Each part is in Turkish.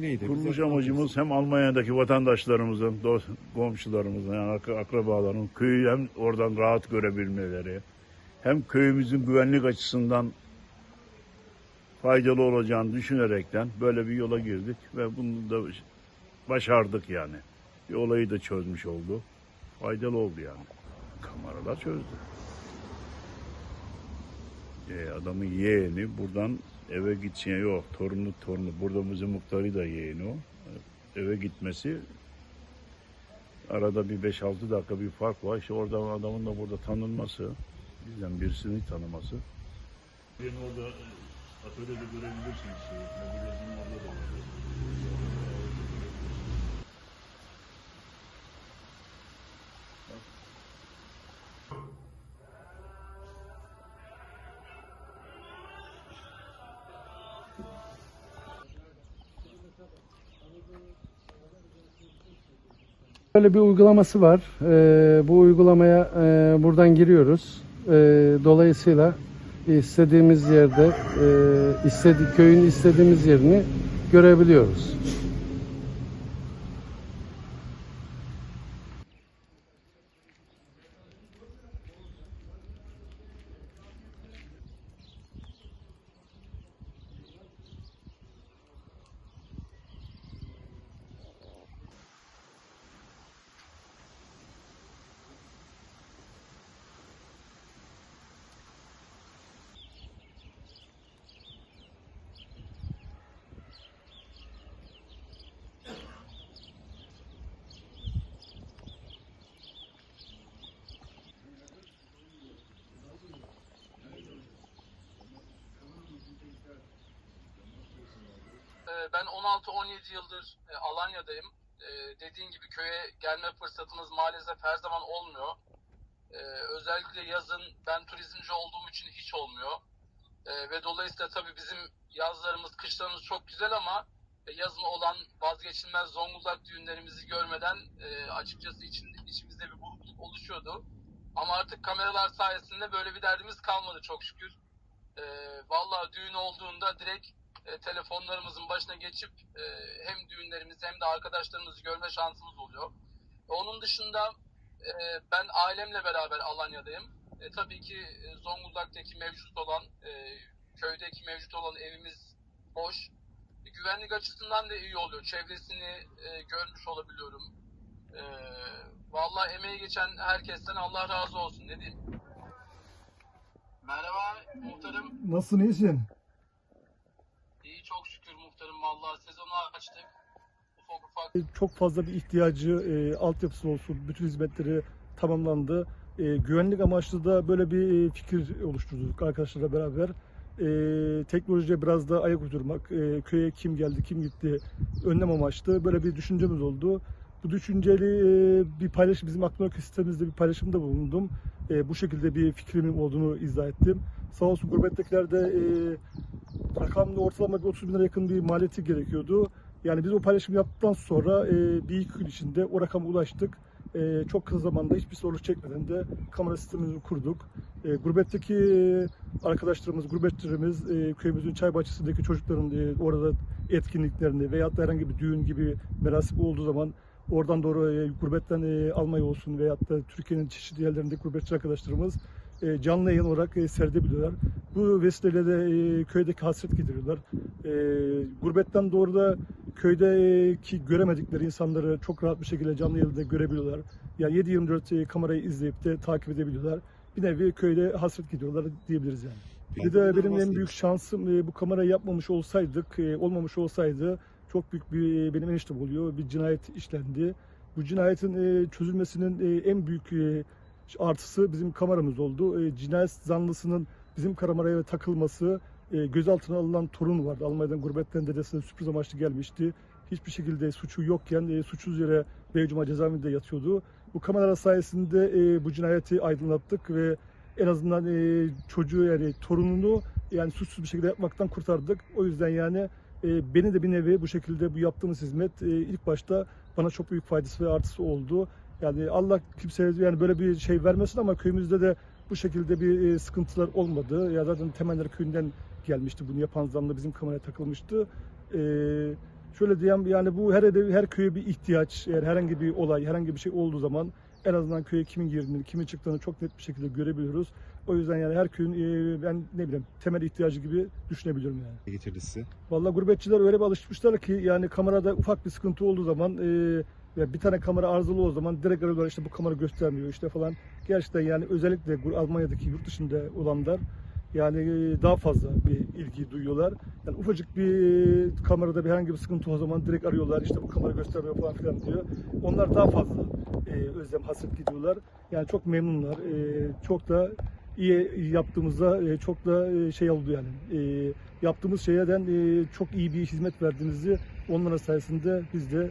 Neydi? Kuruluş Bize- amacımız hem Almanya'daki vatandaşlarımızın, dost, komşularımızın, yani ak- akrabaların köyü hem oradan rahat görebilmeleri, hem köyümüzün güvenlik açısından faydalı olacağını düşünerekten böyle bir yola girdik ve bunu da başardık yani. Bir olayı da çözmüş oldu. Faydalı oldu yani. Kameralar çözdü. E, adamın yeğeni buradan eve gitsin yok torunu torunu. Burada bizim muhtarı da yeğeni o. Eve gitmesi arada bir 5-6 dakika bir fark var. İşte orada adamın da burada tanınması bizden birisini tanıması. Beni orada atölyede görebilirsiniz Böyle bir uygulaması var. Ee, bu uygulamaya e, buradan giriyoruz. Ee, dolayısıyla istediğimiz yerde, e, istedi köyün istediğimiz yerini görebiliyoruz. Ben 16-17 yıldır e, Alanya'dayım. Ee, Dediğin gibi köye gelme fırsatımız maalesef her zaman olmuyor. Ee, Özellikle yazın ben turizmci olduğum için hiç olmuyor. Ee, Ve dolayısıyla tabii bizim yazlarımız, kışlarımız çok güzel ama e, yazın olan vazgeçilmez Zonguldak düğünlerimizi görmeden e, açıkçası için, içimizde bir burukluk oluşuyordu. Ama artık kameralar sayesinde böyle bir derdimiz kalmadı çok şükür. Ee, Vallahi düğün olduğunda direkt e, telefonlarımızın başına geçip e, hem düğünlerimizi hem de arkadaşlarımızı görme şansımız oluyor. E, onun dışında e, ben ailemle beraber Alanya'dayım. E, tabii ki e, Zonguldak'taki mevcut olan, e, köydeki mevcut olan evimiz boş. E, güvenlik açısından da iyi oluyor. Çevresini e, görmüş olabiliyorum. E, vallahi emeği geçen herkesten Allah razı olsun. Ne diyeyim? Merhaba muhtarım. Nasılsın iyisin? Çok şükür muhtarım vallahi sezonu açtık. Ufak ufak Çok fazla bir ihtiyacı, e, altyapısı olsun, bütün hizmetleri tamamlandı. E, güvenlik amaçlı da böyle bir e, fikir oluşturduk arkadaşlarla beraber. E, teknolojiye biraz da ayak uydurmak, e, köye kim geldi, kim gitti, önlem amaçlı böyle bir düşüncemiz oldu. Bu düşünceli e, bir paylaşım, bizim aklımdaki sistemimizde bir paylaşımda bulundum. E, bu şekilde bir fikrimin olduğunu izah ettim. Sağ olsun gurbettekiler de e, rakamda ortalama bir 30 bin lira yakın bir maliyeti gerekiyordu. Yani biz o paylaşımı yaptıktan sonra e, bir iki gün içinde o rakama ulaştık. E, çok kısa zamanda hiçbir zorluk çekmeden de kamera sistemimizi kurduk. E, gurbetteki arkadaşlarımız, gurbetçilerimiz e, köyümüzün çay bahçesindeki çocukların e, orada etkinliklerini veyahut da herhangi bir düğün gibi merasim olduğu zaman oradan doğru e, gurbetten e, Almanya olsun veyahut da Türkiye'nin çeşitli yerlerindeki gurbetçi arkadaşlarımız canlı yayın olarak e, seyredebiliyorlar. Bu vesileyle de e, köydeki hasret gideriyorlar. E, gurbetten doğru da köydeki göremedikleri insanları çok rahat bir şekilde canlı yayında görebiliyorlar. Yani 7-24 e, kamerayı izleyip de takip edebiliyorlar. Bir nevi köyde hasret gidiyorlar diyebiliriz yani. Bir de benim en büyük şansım e, bu kamerayı yapmamış olsaydık, e, olmamış olsaydı çok büyük bir e, benim eniştem oluyor. Bir cinayet işlendi. Bu cinayetin e, çözülmesinin e, en büyük e, artısı bizim kameramız oldu. E, cinayet zanlısının bizim kameraya takılması, e, gözaltına alınan torun vardı. Almanya'dan gurbetten dedesine sürpriz amaçlı gelmişti. Hiçbir şekilde suçu yokken e, suçsuz yere Beycuma cezaevinde yatıyordu. Bu kameralar sayesinde e, bu cinayeti aydınlattık ve en azından e, çocuğu yani torununu yani suçsuz bir şekilde yapmaktan kurtardık. O yüzden yani e, beni de bir nevi bu şekilde bu yaptığımız hizmet e, ilk başta bana çok büyük faydası ve artısı oldu. Yani Allah kimseye yani böyle bir şey vermesin ama köyümüzde de bu şekilde bir e, sıkıntılar olmadı. Ya zaten Temeller köyünden gelmişti bunu yapan zanlı bizim kameraya takılmıştı. E, şöyle diyeyim yani bu her eve, her köye bir ihtiyaç. Eğer herhangi bir olay, herhangi bir şey olduğu zaman en azından köye kimin girdiğini, kimin çıktığını çok net bir şekilde görebiliyoruz. O yüzden yani her köyün e, ben ne bileyim temel ihtiyacı gibi düşünebiliyorum yani. Ne getirdi size? Vallahi gurbetçiler öyle bir alışmışlar ki yani kamerada ufak bir sıkıntı olduğu zaman e, ya bir tane kamera arızalı olduğu zaman direkt arıyorlar işte bu kamera göstermiyor işte falan. Gerçekten yani özellikle Almanya'daki yurt dışında olanlar yani e, daha fazla bir ilgi duyuyorlar. Yani ufacık bir kamerada bir herhangi bir sıkıntı o zaman direkt arıyorlar işte bu kamera göstermiyor falan filan diyor. Onlar daha fazla e, özlem hasret gidiyorlar. Yani çok memnunlar. E, çok da iyi yaptığımızda e, çok da e, şey oldu yani. E, yaptığımız şeyden e, çok iyi bir hizmet verdiğimizi onların sayesinde biz de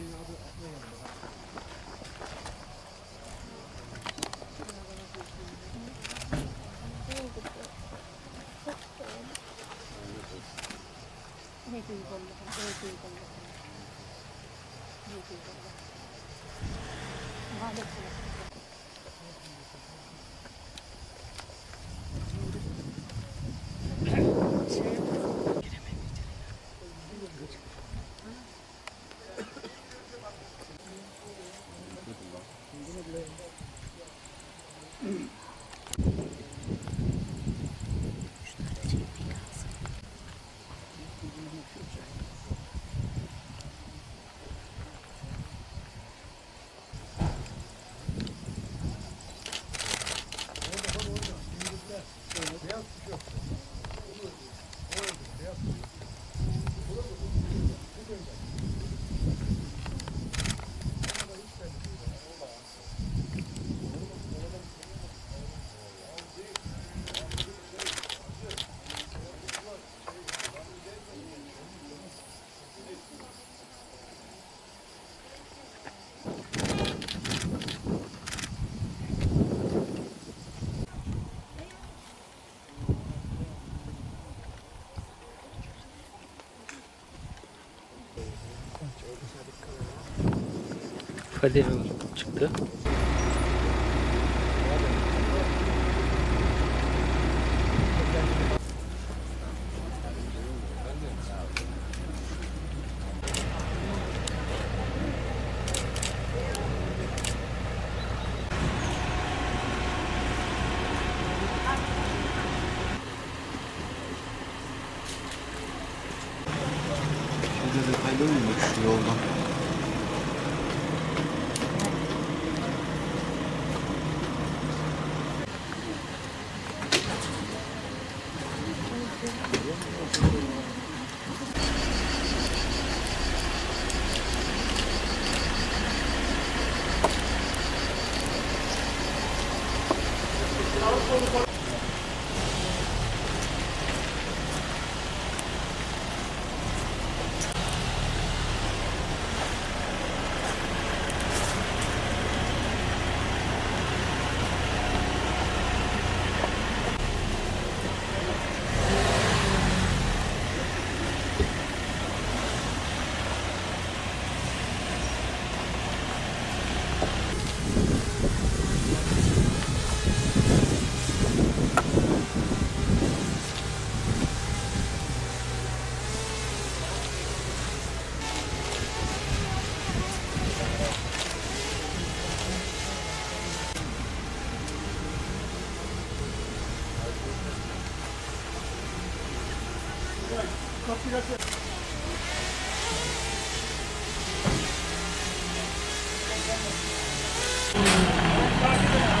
duygularım. Maalesef. Kadir çıktı. Şurada detaylı mı? şu Thank you.